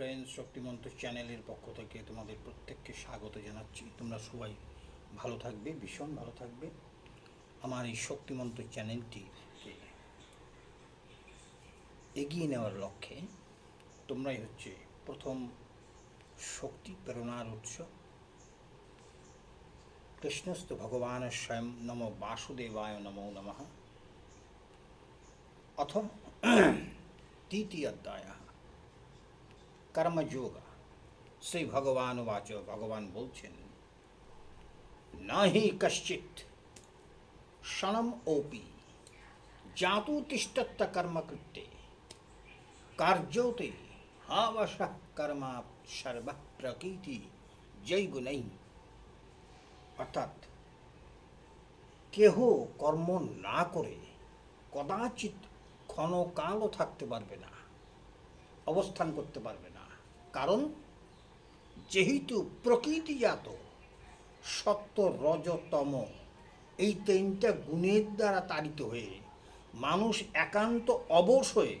Friends শক্তিমন্ত চ্যানেলের পক্ষ থেকে তোমাদের প্রত্যেককে স্বাগত জানাচ্ছি। তোমরা সবাই ভালো থাকবে, ভীষণ ভালো থাকবে। আমার এই শক্তিমন্ত চ্যানেলটিকে এগিয়ে নেওয়ার লক্ষ্যে তোমরাই হচ্ছে প্রথম শক্তি প্রেরণার উৎস। কৃষ্ণস্থ ভগবান স্বয়ং নম বাসুদেবায় নমো নমঃ। অথ তৃতীয় অধ্যায় কর্মযোগ শ্রী ভগবান বাচ ভগবান বলছেন নাহি কশ্চিত সনম ওপি জাতু তিষ্ঠত্ব কর্মকৃত্যে কার্যতে হাবশ কর্মা সর্ব প্রকৃতি জয় গুণই অর্থাৎ কেহ কর্ম না করে কদাচিৎ ক্ষণকালও থাকতে পারবে না অবস্থান করতে পারবে না। কারণ যেহেতু প্রকৃতিজাত সত্য রজতম এই তিনটা গুণের দ্বারা তাড়িত হয়ে মানুষ একান্ত অবশ হয়ে,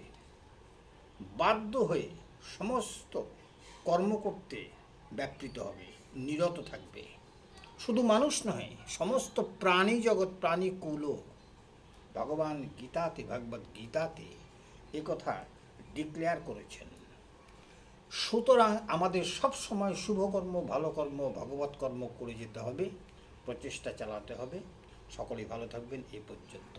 বাধ্য হয়ে সমস্ত কর্ম করতে ব্যাপৃত হবে, নিরত থাকবে। শুধু মানুষ নয় সমস্ত প্রাণী জগৎ, প্রাণী কুলও ভগবান গীতাতে ভগবত গীতাতে একথা ডিক্লেয়ার করেছেন। সুতরাং আমাদের সব সময় শুভকর্ম ভালো কর্ম ভগবত কর্ম করে যেতে হবে, প্রচেষ্টা চালাতে হবে। সকলেই ভালো থাকবেন, এ পর্যন্ত।